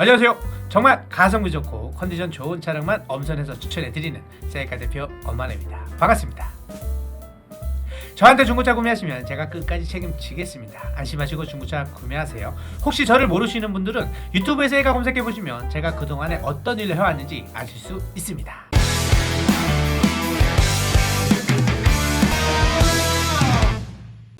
안녕하세요. 정말 가성비 좋고 컨디션 좋은 차량만 엄선해서 추천해드리는 셀카 대표 엄마입니다. 반갑습니다. 저한테 중고차 구매하시면 제가 끝까지 책임지겠습니다. 안심하시고 중고차 구매하세요. 혹시 저를 모르시는 분들은 유튜브에 셀카 검색해 보시면 제가 그동안에 어떤 일을 해왔는지 아실 수 있습니다.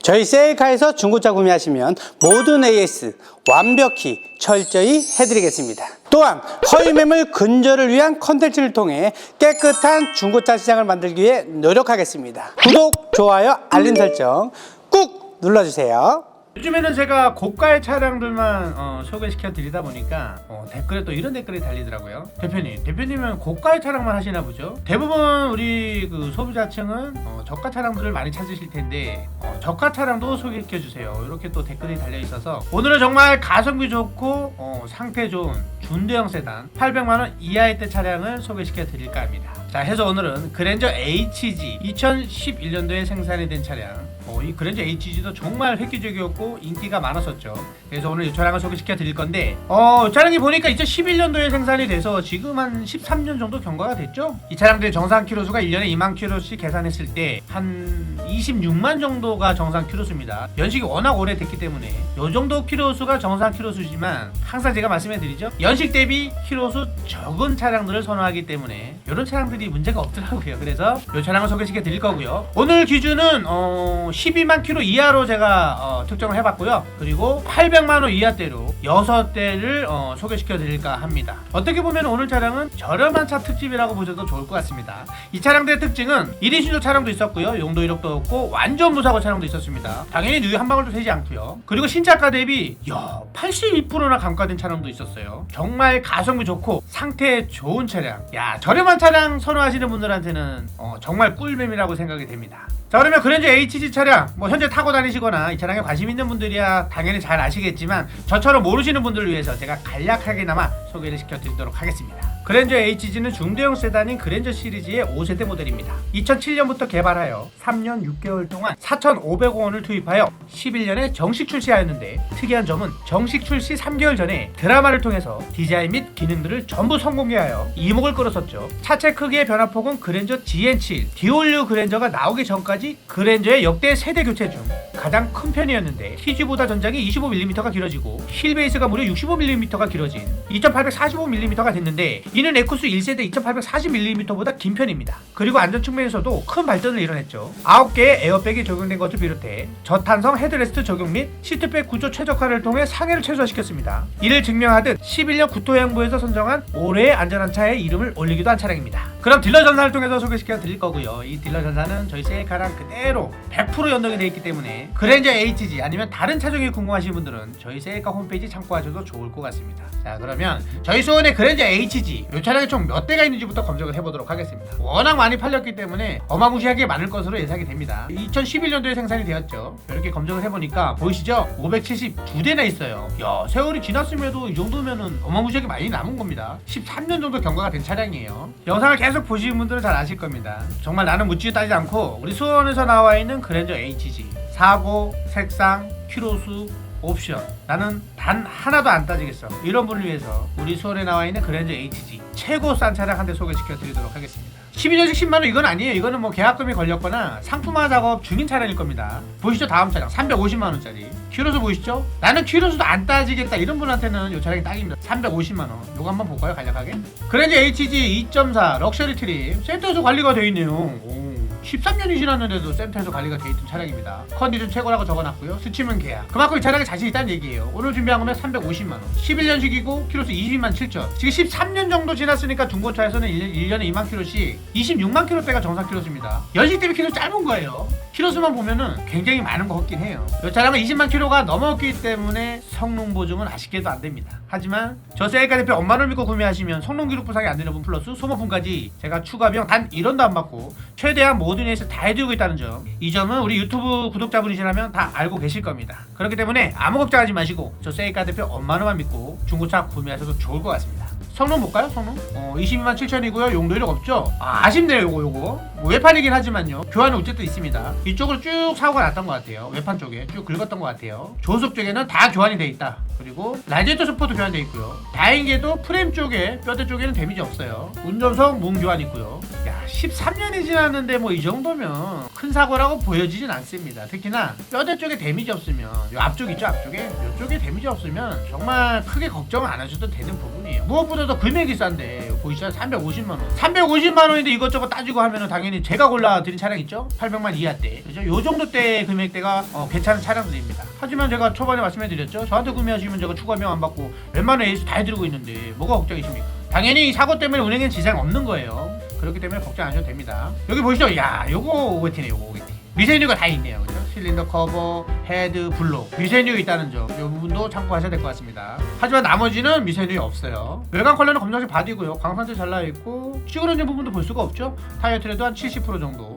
저희 셀카에서 중고차 구매하시면 모든 AS 완벽히 철저히 해드리겠습니다. 또한 허위 매물 근절을 위한 컨텐츠를 통해 깨끗한 중고차 시장을 만들기 위해 노력하겠습니다. 구독, 좋아요, 알림 설정 꾹 눌러주세요. 요즘에는 제가 고가의 차량들만 어, 소개시켜 드리다 보니까 어, 댓글에 또 이런 댓글이 달리더라고요. 대표님, 대표님은 고가의 차량만 하시나 보죠? 대부분 우리 그 소비자층은 어, 저가 차량들을 많이 찾으실 텐데 어, 저가 차량도 소개시켜 주세요. 이렇게 또 댓글이 달려 있어서 오늘은 정말 가성비 좋고 어, 상태 좋은 준대형 세단 800만 원 이하의 때 차량을 소개시켜 드릴까 합니다. 자, 해서 오늘은 그랜저 HG 2011년도에 생산이 된 차량 어, 이 그랜저 HG도 정말 획기적이었고 인기가 많았었죠. 그래서 오늘 이 차량을 소개시켜 드릴 건데 어, 이 차량이 보니까 2011년도에 생산이 돼서 지금 한 13년 정도 경과가 됐죠. 이 차량들의 정상 키로수가 1년에 2만 키로씩 계산했을 때 한 26만 정도가 정상 키로수입니다. 연식이 워낙 오래 됐기 때문에 이 정도 키로수가 정상 키로수지만 항상 제가 말씀해 드리죠. 연식 대비 키로수 적은 차량들을 선호하기 때문에 이런 차량들이 문제가 없더라고요. 그래서 이 차량을 소개시켜 드릴 거고요. 오늘 기준은 어, 12만 킬로 이하로 제가 어, 특정을 해봤고요. 그리고 800만 원 이하대로 6대를 어, 소개시켜 드릴까 합니다. 어떻게 보면 오늘 차량은 저렴한 차 특집이라고 보셔도 좋을 것 같습니다. 이 차량들의 특징은 1인 신조 차량도 있었고요. 용도 이력도 없고 완전 무사고 차량도 있었습니다. 당연히 누유 한 방울도 새지 않고요. 그리고 신차가 대비 야 82%나 감가된 차량도 있었어요. 정말 가성비 좋고 상태 좋은 차량. 야 저렴한 차량 선호하시는 분들한테는 어, 정말 꿀뱀이라고 생각이 됩니다. 자 그러면 그랜저 HG 차량 뭐 현재 타고 다니시거나 이 차량에 관심 있는 분들이야 당연히 잘 아시겠지만 저처럼 모르시는 분들을 위해서 제가 간략하게나마 소개를 시켜드리도록 하겠습니다. 그랜저 HG는 중대형 세단인 그랜저 시리즈의 5세대 모델입니다. 2007년부터 개발하여 3년 6개월 동안 4,500원을 투입하여 11년에 정식 출시하였는데 특이한 점은 정식 출시 3개월 전에 드라마를 통해서 디자인 및 기능들을 전부 성공개하여 이목을 끌었었죠. 차체 크기의 변화폭은 그랜저 GN7, 디올류 그랜저가 나오기 전까지 그랜저의 역대 세대 교체 중 가장 큰 편이었는데 TG보다 전장이 25mm가 길어지고 힐 베이스가 무려 65mm가 길어진 2845mm가 됐는데 이는 에쿠스 1세대 2840mm보다 긴 편입니다. 그리고 안전 측면에서도 큰 발전을 이뤄냈죠. 9개의 에어백이 적용된 것을 비롯해 저탄성 헤드레스트 적용 및 시트백 구조 최적화를 통해 상해를 최소화시켰습니다. 이를 증명하듯 11년 국토해양부에서 선정한 올해의 안전한 차의 이름을 올리기도 한 차량입니다. 그럼 딜러 전사를 통해서 소개시켜 드릴 거고요. 이 딜러 전사는 저희 셀카랑 그대로 100% 연동이 되어 있기 때문에 그랜저 HG 아니면 다른 차종이 궁금하신 분들은 저희 셀카 홈페이지 참고하셔도 좋을 것 같습니다. 자 그러면 저희 수원의 그랜저 HG 이 차량이 총 몇 대가 있는지부터 검색을 해보도록 하겠습니다. 워낙 많이 팔렸기 때문에 어마무시하게 많을 것으로 예상이 됩니다. 2011년도에 생산이 되었죠. 이렇게 검색을 해보니까 보이시죠? 572대나 있어요. 야 세월이 지났음에도 이 정도면은 어마무시하게 많이 남은 겁니다. 13년 정도 경과가 된 차량이에요. 영상을 계속 보시는 분들은 잘 아실 겁니다. 정말 나는 묻지도 따지지 않고 우리 수원에서 나와 있는 그랜저 HG 사고, 색상, 키로수, 옵션. 나는 단 하나도 안 따지겠어. 이런 분을 위해서 우리 수원에 나와 있는 그랜저 HG 최고 싼 차량 한 대 소개시켜 드리도록 하겠습니다. 12년씩 10만원 이건 아니에요. 이거는 뭐 계약금이 걸렸거나 상품화 작업 중인 차량일 겁니다. 보시죠 다음 차량. 350만원짜리. 키로수 보이시죠? 나는 키로수도 안 따지겠다. 이런 분한테는 이 차량이 딱입니다. 350만원. 요거 한번 볼까요 간략하게? 그랜저 HG 2.4 럭셔리 트림. 센터에서 관리가 되어 있네요. 오. 13년이 지났는데도 센터에서 관리가 돼 있던 차량입니다. 컨디션 최고라고 적어놨고요. 스치면 계약. 그만큼 이 차량에 자신 있다는 얘기예요. 오늘 준비한 거는 350만 원. 11년식이고 키로수 22만 7천. 지금 13년 정도 지났으니까 중고차에서는 1, 년 에 2만 킬로씩 26만 킬로대가 정상 킬로수입니다. 연식 대비 킬로 짧은 거예요. 키로수만 보면은 굉장히 많은 것 같긴 해요. 이 차량은 20만 킬로가 넘었기 때문에 성능 보증은 아쉽게도 안 됩니다. 하지만 저 셀카 대표 엄마를 믿고 구매하시면 성능 기록 부상이 안 되는 분 플러스 소모품까지 제가 추가 비용 단 1원도 안 받고 최대한 모든 회사 다 해드리고 있다는 점. 이 점은 우리 유튜브 구독자분이시라면 다 알고 계실 겁니다. 그렇기 때문에 아무 걱정하지 마시고 저 셀카 대표 엄마를만 믿고 중고차 구매하셔도 좋을 것 같습니다. 성능 볼까요? 성능? 어 22만 7천이고요. 용도 이력 없죠? 아, 아쉽네요. 요거 요거. 뭐 외판이긴 하지만요. 교환은 어쨌든 있습니다. 이쪽으로 쭉 사고가 났던 것 같아요. 외판 쪽에 쭉 긁었던 것 같아요. 조속 쪽에는 다 교환이 돼 있다. 그리고 라디에이터 스포트 교환돼 있고요. 다행히도 프레임 쪽에 뼈대 쪽에는 데미지 없어요. 운전석 문 교환 있고요. 야 13년이 지났는데 뭐 이 정도면 큰 사고라고 보여지진 않습니다. 특히나 뼈대 쪽에 데미지 없으면 요 앞쪽 있죠 앞쪽에 이쪽에 데미지 없으면 정말 크게 걱정 안 하셔도 되는 부분이에요. 무엇보다도 금액이 싼데 보이시죠? 350만 원. 350만 원인데 이것저것 따지고 하면은 당연히 제가 골라드린 차량 있죠? 800만 이하대. 그죠? 요 정도 대 금액대가 어, 괜찮은 차량들입니다. 하지만 제가 초반에 말씀해드렸죠? 저한테 구매하시면 제가 추가명 안 받고 웬만한 에이스 다 해드리고 있는데 뭐가 걱정이십니까? 당연히 이 사고 때문에 운행에 지장 없는 거예요. 그렇기 때문에 걱정 안 하셔도 됩니다. 여기 보시죠? 야, 요거 오게티네, 요거 오게티. 미세뉴가 다 있네요. 그죠? 실린더 커버, 헤드, 블록. 미세뉴 있다는 점. 이 부분도 참고하셔야 될 것 같습니다. 하지만 나머지는 미세뉴 없어요. 외관 컬러는 검정색 바디고요. 광산재 잘 나있고 찌그러진 부분도 볼 수가 없죠. 타이어 트레도 한 70% 정도.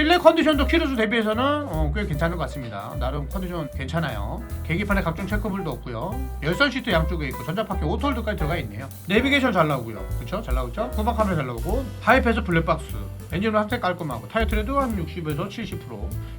실내 컨디션도 키로수 대비해서는 어, 꽤 괜찮은 것 같습니다. 나름 컨디션 괜찮아요. 계기판에 각종 체크볼도 없고요. 열선 시트 양쪽에 있고 전자파켓 오토홀드까지 들어가 있네요. 내비게이션 잘 나오고요. 그쵸? 잘 나오죠? 후방 카메라 잘 나오고 하이패스 블랙박스 엔진은 상태 깔끔하고 타이어 트레도 한 60에서 70%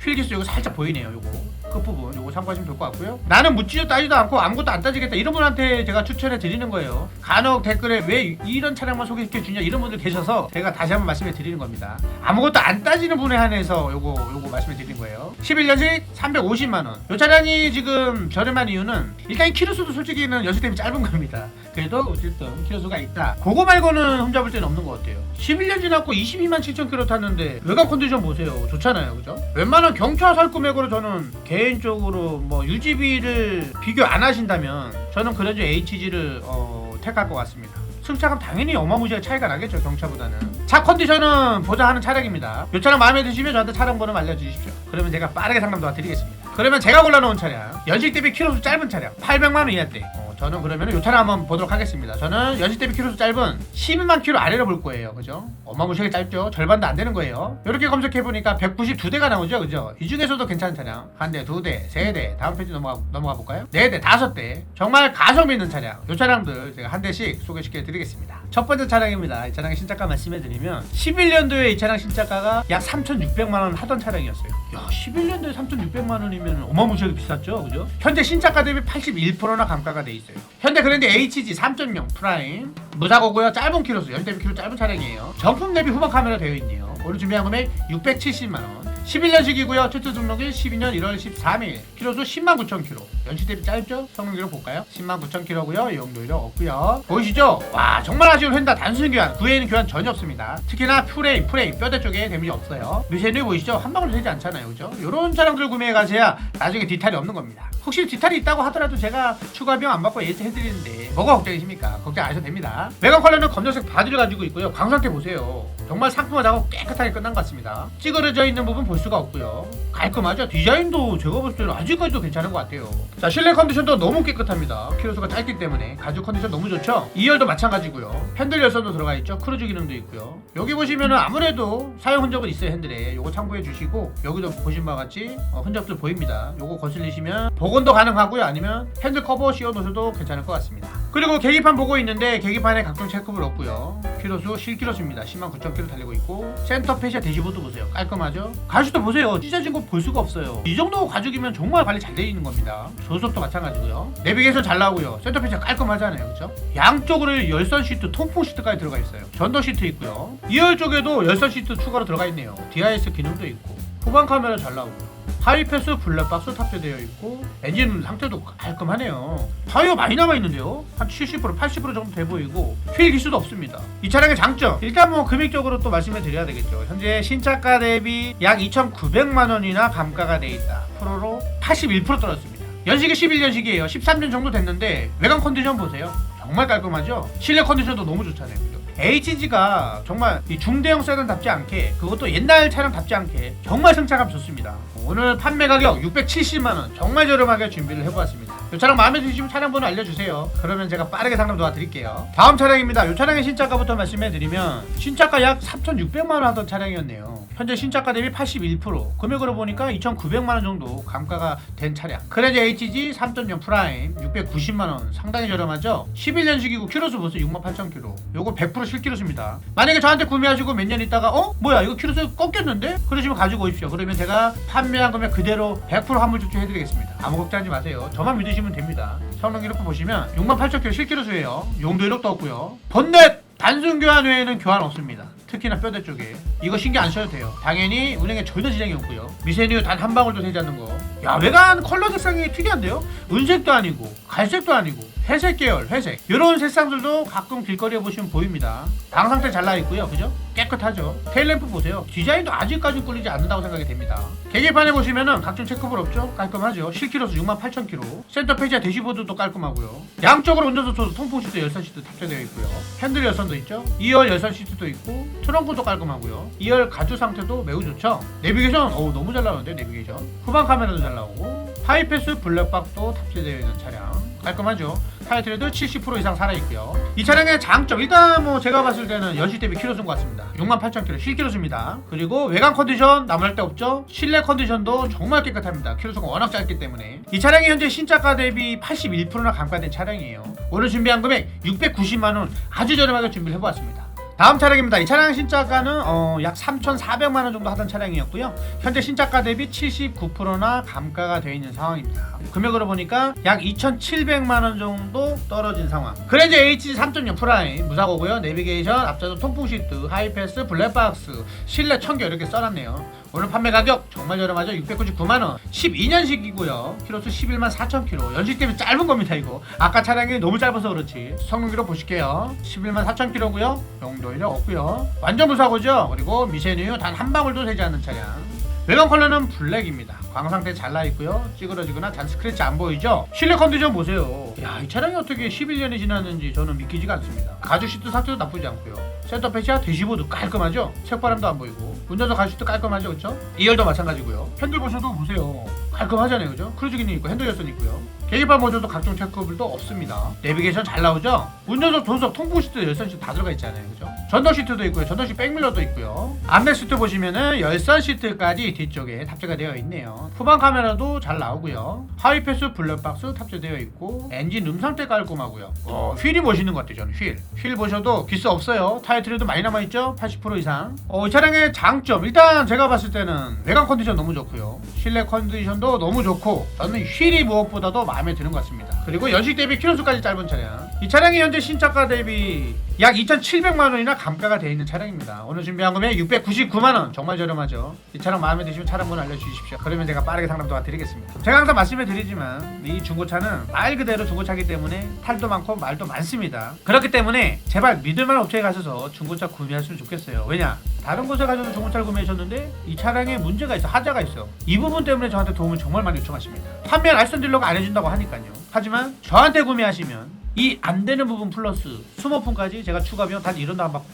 휠기스 이거 살짝 보이네요. 요거 끝부분 요거 참고하시면 될 것 같고요. 나는 묻지도 따지도 않고 아무것도 안 따지겠다 이런 분한테 제가 추천해 드리는 거예요. 간혹 댓글에 왜 이런 차량만 소개시켜 주냐 이런 분들 계셔서 제가 다시 한번 말씀해 드리는 겁니다. 아무것도 안 따지는 분에 한 해서 요거 요거 말씀해 드린 거예요. 11년식 350만 원. 요 차량이 지금 저렴한 이유는 일단 이 키로수도 솔직히는 연식 대비 짧은 겁니다. 그래도 어쨌든 키로수가 있다. 그거 말고는 흠잡을 데는 없는 것 같아요. 11년 지났고 22만 7천 킬로 탔는데 외관 컨디션 보세요. 좋잖아요, 그죠? 웬만한 경차 살 금액으로 저는 개인적으로 뭐 유지비를 비교 안 하신다면 저는 그래도 HG를 어, 택할 것 같습니다. 승차감 당연히 어마무시하게 차이가 나겠죠 경차보다는. 차 컨디션은 보장하는 차량입니다. 이 차량 마음에 드시면 저한테 차량 번호 알려주십시오. 그러면 제가 빠르게 상담 도와드리겠습니다. 그러면 제가 골라놓은 차량 연식 대비 키로수 짧은 차량 800만원 이하대. 어, 저는 그러면 이 차량 한번 보도록 하겠습니다. 저는 연식 대비 키로수 짧은 12만 킬로 아래로 볼 거예요. 그죠? 어마무시하게 짧죠? 절반도 안 되는 거예요. 이렇게 검색해보니까 192대가 나오죠? 그죠? 이 중에서도 괜찮은 차량. 한 대, 두 대, 세 대. 다음 페이지 넘어가, 넘어가 볼까요? 네 대, 다섯 대. 정말 가성비 있는 차량. 이 차량들 제가 한 대씩 소개시켜 드리겠습니다 첫 번째 차량입니다. 이 차량의 신차가 말씀해드리면 11년도에 이 차량 신차가가 약 3,600만 원 하던 차량이었어요. 야 11년도에 3,600만 원이면 어마무시하게 비쌌죠? 그죠? 현재 신차가 대비 81%나 감가가 돼 있어요. 현대 그랜드 HG 3.0 프라임. 무사고고요. 짧은 키로수. 연대비 키로 짧은 차량이에요. 정품 대비 후방 카메라 되어 있네요. 오늘 준비한 금액 670만 원 11년식이고요. 최초 등록일 12년 1월 13일. 키로수 10만 9천 킬로. 연식 대비 짧죠? 성능 기록 볼까요? 10만 9천 킬로고요. 용도 이력 없고요. 보이시죠? 와 정말 아쉬운 횡다 단순 교환. 구에는 교환 전혀 없습니다. 특히나 프레임, 프레임 뼈대 쪽에 데미지 없어요. 미세누 보이시죠? 한 방울 되지 않잖아요, 그죠? 이런 차량들 구매해 가셔야 나중에 디탈이 없는 겁니다. 혹시 디탈이 있다고 하더라도 제가 추가 비용 안 받고 예지 해드리는데 뭐가 걱정이십니까? 걱정 안 하셔도 됩니다. 외관 컬러는 검정색 바디를 가지고 있고요. 광상태 보세요. 정말 상큼하다고 깨끗하게 끝난 것 같습니다. 찌그러져 있는 부분 볼 수가 없고요. 깔끔하죠? 디자인도 제가 봤을 때는 아직까지도 괜찮은 것 같아요. 자, 실내 컨디션도 너무 깨끗합니다. 키로수가 짧기 때문에 가죽 컨디션 너무 좋죠? 2열도 마찬가지고요. 핸들 열선도 들어가 있죠? 크루즈 기능도 있고요. 여기 보시면은 아무래도 사용 흔적은 있어요, 핸들에. 요거 참고해 주시고 여기도 보신 바와 같이 어, 흔적들 보입니다. 요거 거슬리시면 복원도 가능하고요. 아니면 핸들 커버 씌워 놓으셔도 괜찮을 것 같습니다. 그리고 계기판 보고 있는데 계기판에 각종 체크볼 없고요. 키로수 실키로수입니다. 10만 9천 킬로 달리고 있고 센터 페시아 대시보드 보세요. 깔끔하죠? 가죽도 보세요. 찢어진 거 볼 수가 없어요. 이 정도 가죽이면 정말 관리 잘돼 있는 겁니다. 조속도 마찬가지고요. 내비게이션 잘 나오고요. 센터 페시아 깔끔하잖아요. 그렇죠? 양쪽으로 열선 시트, 통풍 시트까지 들어가 있어요. 전도 시트 있고요. 2열 쪽에도 열선 시트 추가로 들어가 있네요. DIS 기능도 있고 후방 카메라 잘 나오고요. 하이 패스 블랙 박스 탑재되어 있고 엔진 상태도 깔끔하네요. 타이어 많이 남아 있는데요? 한 70% 80% 정도 돼 보이고 휠 기수도 없습니다. 이 차량의 장점. 일단 뭐 금액적으로 또 말씀을 드려야 되겠죠. 현재 신차가 대비 약 2,900만 원이나 감가가 돼 있다. 프로로 81% 떨어졌습니다. 연식이 11년식이에요. 13년 정도 됐는데 외관 컨디션 보세요. 정말 깔끔하죠? 실내 컨디션도 너무 좋잖아요? HG가 정말 이 중대형 세단답지 않게 그것도 옛날 차량답지 않게 정말 승차감 좋습니다. 오늘 판매 가격 670만 원 정말 저렴하게 준비를 해보았습니다. 이 차량 마음에 드시면 차량 번호 알려주세요. 그러면 제가 빠르게 상담 도와드릴게요. 다음 차량입니다. 이 차량의 신차가부터 말씀해드리면 신차가 약 3,600만 원 하던 차량이었네요. 현재 신차가 대비 81% 금액으로 보니까 2,900만 원 정도 감가가 된 차량. 그래도 HG 3.0 프라임 690만 원 상당히 저렴하죠. 11년식이고 키로수 보세요 68,000km. 요거 100% 실키로수입니다. 만약에 저한테 구매하시고 몇 년 있다가 어 뭐야 이거 키로수 꺾였는데 그러시면 가지고 오십시오. 그러면 제가 판매한 금액 그대로 100% 환불 조치해드리겠습니다. 아무 걱정하지 마세요. 저만 믿으시면 됩니다. 성능 기록부 보시면 68,000km 실키로수예요. 용도 이력도 없고요. 본넷 단순 교환 외에는 교환 없습니다. 특히나 뼈대 쪽에 이거 신경 안 써도 돼요. 당연히 운행에 전혀 지장이 없고요. 미세누 단 한 방울도 새지 않는 거. 야 외관 컬러 색상이 특이한데요. 은색도 아니고 갈색도 아니고 회색 계열 회색 이런 색상들도 가끔 길거리에 보시면 보입니다. 방 상태 잘 나 있고요, 그죠? 깨끗하죠. 테일램프 보세요. 디자인도 아직까지 꿀리지 않는다고 생각이 됩니다. 계기판에 보시면은 각종 체크볼 없죠? 깔끔하죠. 실키로수 68,000km. 센터 페이지와 대시보드도 깔끔하고요. 양쪽으로 운전석도 통풍 시트 열선 시트 탑재되어 있고요. 핸들 열선도 있죠. 2열 열선 시트도 있고 트렁크도 깔끔하고요. 2열 가주 상태도 매우 좋죠. 내비게이션 어우 너무 잘 나오는데 내비게이션. 후방 카메라도 잘 나오고 하이패스 블랙박도 탑재되어 있는 차량. 깔끔하죠. 타이틀에도 70% 이상 살아있고요. 이 차량의 장점 일단 뭐 제가 봤을 때는 연식 대비 키로수인 것 같습니다. 68,000km 실키로수입니다. 그리고 외관 컨디션 남을 데 없죠. 실내 컨디션도 정말 깨끗합니다. 키로수가 워낙 짧기 때문에 이 차량이 현재 신차가 대비 81%나 감가된 차량이에요. 오늘 준비한 금액 690만 원 아주 저렴하게 준비를 해보았습니다. 다음 차량입니다. 이 차량 신차가는 어, 약 3,400만 원 정도 하던 차량이었고요. 현재 신차가 대비 79%나 감가가 되어 있는 상황입니다. 금액으로 보니까 약 2,700만 원 정도 떨어진 상황. 그랜저 HG 3.0 프라임 무사고고요. 내비게이션, 앞좌석 통풍 시트, 하이패스, 블랙박스, 실내 청결 이렇게 써놨네요. 오늘 판매 가격 정말 저렴하죠? 699만 원. 12년식이고요. 키로수 11만 4천 킬로. 연식 때문에 짧은 겁니다 이거. 아까 차량이 너무 짧아서 그렇지. 성능 기록 보실게요. 11만 4천 킬로고요. 용도 이력 없고요. 완전 무사고죠. 그리고 미세누유 단한 방울도 새지 않는 차량. 외관 컬러는 블랙입니다. 광 상태 잘 나 있고요. 찌그러지거나 잔 스크래치 안 보이죠? 실내 컨디션 보세요. 야, 이 차량이 어떻게 11년이 지났는지 저는 믿기지가 않습니다. 가죽 시트 상태도 나쁘지 않고요. 센터 패치와 대시보드 깔끔하죠? 색바람도 안 보이고 운전석 가죽 시트 깔끔하죠, 그렇죠? 2열도 마찬가지고요. 핸들 보셔도 보세요. 깔끔하잖아요, 그죠? 크루즈 기능 있고 핸들 열선 있고요. 계기판 모드도 각종 체크볼도 없습니다. 내비게이션 잘 나오죠? 운전석, 조수석, 통풍 시트, 열선 시트 다 들어가 있잖아요, 그죠? 전동 시트도 있고요, 전동 시트 백밀러도 있고요. 암레 시트 보시면은 열선 시트까지 뒤쪽에 탑재가 되어 있네요. 후방 카메라도 잘 나오고요. 하이패스 블랙박스 탑재되어 있고 엔진 룸 상태 깔끔하고요. 어, 휠이 멋있는 것 같아요, 저는 휠. 휠 보셔도 기스 없어요. 타이틀에도 많이 남아 있죠? 80% 이상. 어, 이 차량의 장점 일단 제가 봤을 때는 외관 컨디션 너무 좋고요. 실내 컨디션도 너무 좋고 저는 휠이 무엇보다도 마음에 드는 것 같습니다. 그리고 연식 대비 키로수까지 짧은 차량. 이 차량이 현재 신차가 대비 약 2,700만 원이나 감가가 되어 있는 차량입니다. 오늘 준비한 금액 699만 원. 정말 저렴하죠. 이 차량 마음에 드시면 차량 번호 알려주십시오. 그러면 제가 빠르게 상담 도와드리겠습니다. 제가 항상 말씀해 드리지만 이 중고차는 말 그대로 중고차기 때문에 탈도 많고 말도 많습니다. 그렇기 때문에 제발 믿을만한 업체에 가셔서 중고차 구매하시면 좋겠어요. 왜냐? 다른 곳에 가셔서 중고차를 구매하셨는데 이 차량에 문제가 있어 하자가 있어 이 부분 때문에 저한테 도움을 정말 많이 요청하십니다 판매한 알선 딜러가 안 해준다고 하니까요 하지만 저한테 구매하시면 이 안 되는 부분 플러스 스모폰까지 제가 추가 비용 단 이런 다안 받고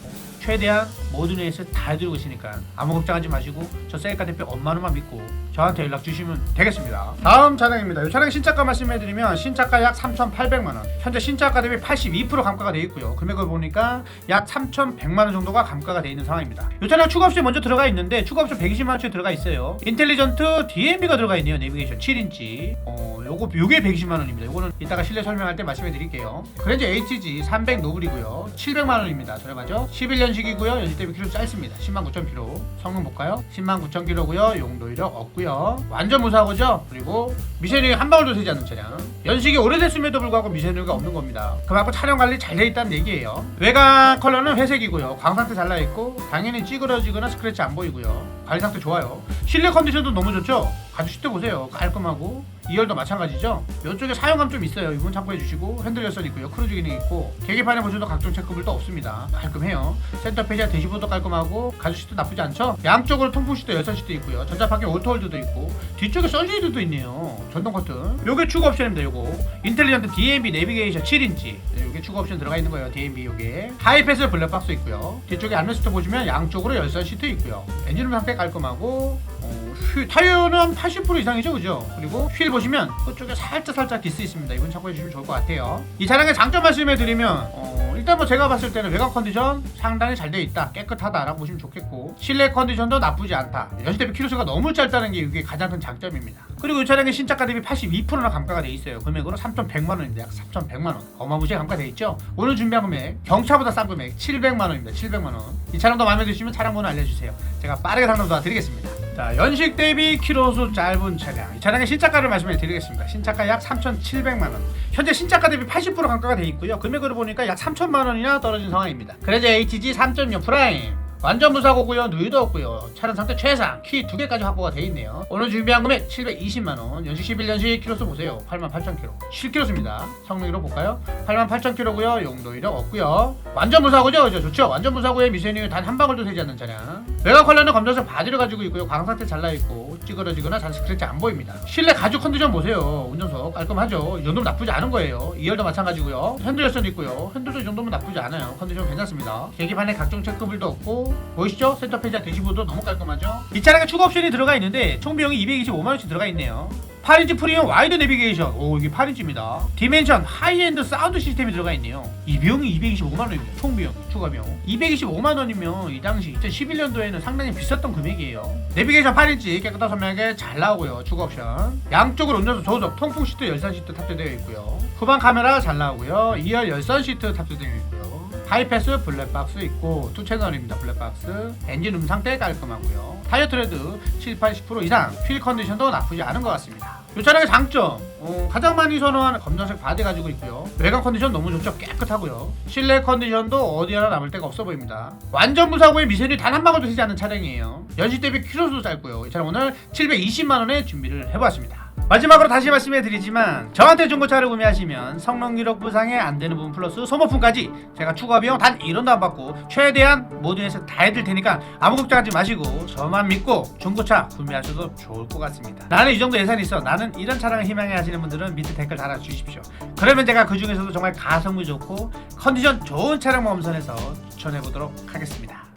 최대한 모든 회에서 다 해드리고 있으니까 아무 걱정하지 마시고 저 셀카 대표 엄마누만 믿고 저한테 연락 주시면 되겠습니다. 다음 차량입니다. 이 차량 신차가 말씀해드리면 신차가 약 3,800만원. 현재 신차가 대비 82% 감가가 되어 있고요. 금액을 보니까 약 3,100만원 정도가 감가가 되어 있는 상황입니다. 이 차량 추가 옵션 먼저 들어가 있는데 추가 옵션 120만원치 들어가 있어요. 인텔리전트 DMB가 들어가 있네요. 내비게이션 7인치. 어 요거 요게 120만원입니다. 요거는 이따가 실내 설명할 때 말씀해 드릴게요. 그랜저 HG 300 노블이고요. 700만원입니다. 저렴하죠? 11년 식이고요. 연식 대비 키로 짧습니다. 10만 9천 킬로. 성능 볼까요? 10만 9천 킬로고요. 용도 이력 없고요. 완전 무사고죠? 그리고 미세누이 한 방울도 새지 않는 차량. 연식이 오래됐음에도 불구하고 미세누이가 없는 겁니다. 그만큼 촬영 관리 잘 돼 있다는 얘기예요. 외관 컬러는 회색이고요. 광 상태 잘 나 있고 당연히 찌그러지거나 스크래치 안 보이고요. 관리 상태 좋아요. 실내 컨디션도 너무 좋죠? 가죽 시트 보세요. 깔끔하고 2열도 마찬가지죠? 이쪽에 사용감 좀 있어요. 이분 참고해 주시고 핸들 열선 있고요 크루즈 기능 있고 계기판에 보셔도 각종 체크볼도 없습니다. 깔끔해요. 센터 페이지와 대시보드 깔끔하고 가죽 시트 나쁘지 않죠? 양쪽으로 통풍 시트 열선 시트 있고요. 전자파킹 오토홀드도 있고 뒤쪽에 선쉐이드도 있네요. 전동 커튼. 요게 추가 옵션입니다 요거. 인텔리전트 DMB 내비게이션 7인치. 네, 요게 추가 옵션 들어가 있는 거예요 DMB 요게. 하이패스 블랙박스 있고요. 뒤쪽에 안내시트 보시면 양쪽으로 열선 시트 있고요. 엔진룸 상태 깔끔하고 어, 휠, 타이어는 80% 이상이죠, 그죠? 그리고 휠 보시면 그쪽에 살짝 살짝 기스 있습니다. 이건 참고해 주시면 좋을 것 같아요. 이 차량의 장점 말씀해 드리면 어, 일단 뭐 제가 봤을 때는 외관 컨디션 상당히 잘 돼 있다 깨끗하다라고 보시면 좋겠고 실내 컨디션도 나쁘지 않다. 연식 대비 키로수가 너무 짧다는 게 이게 가장 큰 장점입니다. 그리고 이 차량의 신차가 대비 82%나 감가가 돼 있어요. 금액으로 3,100만 원인데 약 3,100만 원. 어마무시하게 감가돼 있죠? 오늘 준비한 금액 경차보다 싼 금액 700만 원입니다. 700만 원이 차량도 마음에 드시면 차량 번호 알려주세요. 제가 빠르게 상담 도와드리겠습니다 자 연식 대비 키로수 짧은 차량. 이 차량의 신차가를 말씀해 드리겠습니다. 신차가 약 3,700만 원. 현재 신차가 대비 80% 감가가 돼 있고요. 금액으로 보니까 약 3천만 원이나 떨어진 상황입니다. 그래서 HG 3.6 프라임 완전 무사고고요. 누유도 없고요. 차량 상태 최상. 키 두 개까지 확보가 돼 있네요. 오늘 준비한 금액 720만 원. 연식 11년식 키로수 보세요. 88,000km 7km입니다. 성능으로 볼까요? 88,000km고요. 용도 이력 없고요. 완전 무사고죠? 그죠 좋죠? 완전 무사고에 미세누 단한 방울도 새지 않는 차량. 외관 컬러는 검정색 바디를 가지고 있고요. 광 상태 잘 나 있고 찌그러지거나 잔 스크래치 안 보입니다. 실내 가죽 컨디션 보세요. 운전석 깔끔하죠? 이 정도면 나쁘지 않은 거예요. 2열도 마찬가지고요. 핸들 열선도 있고요. 핸들도 이 정도면 나쁘지 않아요. 컨디션 괜찮습니다. 계기판에 각종 체크불도 없고 보이시죠? 센터 페이지와 대시보드 너무 깔끔하죠? 이 차량에 추가 옵션이 들어가 있는데 총 비용이 225만원씩 들어가 있네요. 8인치 프리미엄 와이드 내비게이션. 오 이게 8인치입니다. 디멘션 하이엔드 사운드 시스템이 들어가 있네요. 이 비용이 225만원입니다. 총 비용 추가 비용. 225만원이면 이 당시 2011년도에는 상당히 비쌌던 금액이에요. 내비게이션 8인치 깨끗하고 선명하게 잘 나오고요. 추가 옵션. 양쪽으로 운전석 조석 통풍 시트 열선 시트 탑재되어 있고요. 후방 카메라 잘 나오고요. 2열 열선 시트 탑재되어 있고요 하이패스 블랙박스 있고 투 채널입니다. 블랙박스. 엔진 음 상태 깔끔하고요. 타이어 트레드 7, 80% 이상. 휠 컨디션도 나쁘지 않은 것 같습니다. 이 차량의 장점. 어, 가장 많이 선호하는 검정색 바디 가지고 있고요. 외관 컨디션 너무 좋죠. 깨끗하고요. 실내 컨디션도 어디 하나 남을 데가 없어 보입니다. 완전 무사고에 미세누 단한 방울도 새지 않는 차량이에요. 연식 대비 키로수도 짧고요. 이 차량 오늘 720만 원에 준비를 해보았습니다 마지막으로 다시 말씀해 드리지만 저한테 중고차를 구매하시면 성능 기록 부상에 안 되는 부분 플러스 소모품까지 제가 추가 비용 단 1원도 안 받고 최대한 모든 회사 다 해드릴 테니까 아무 걱정하지 마시고 저만 믿고 중고차 구매하셔도 좋을 것 같습니다. 나는 이 정도 예산이 있어. 나는 이런 차량을 희망해 하시는 분들은 밑에 댓글 달아주십시오. 그러면 제가 그 중에서도 정말 가성비 좋고 컨디션 좋은 차량만 엄선해서 추천해 보도록 하겠습니다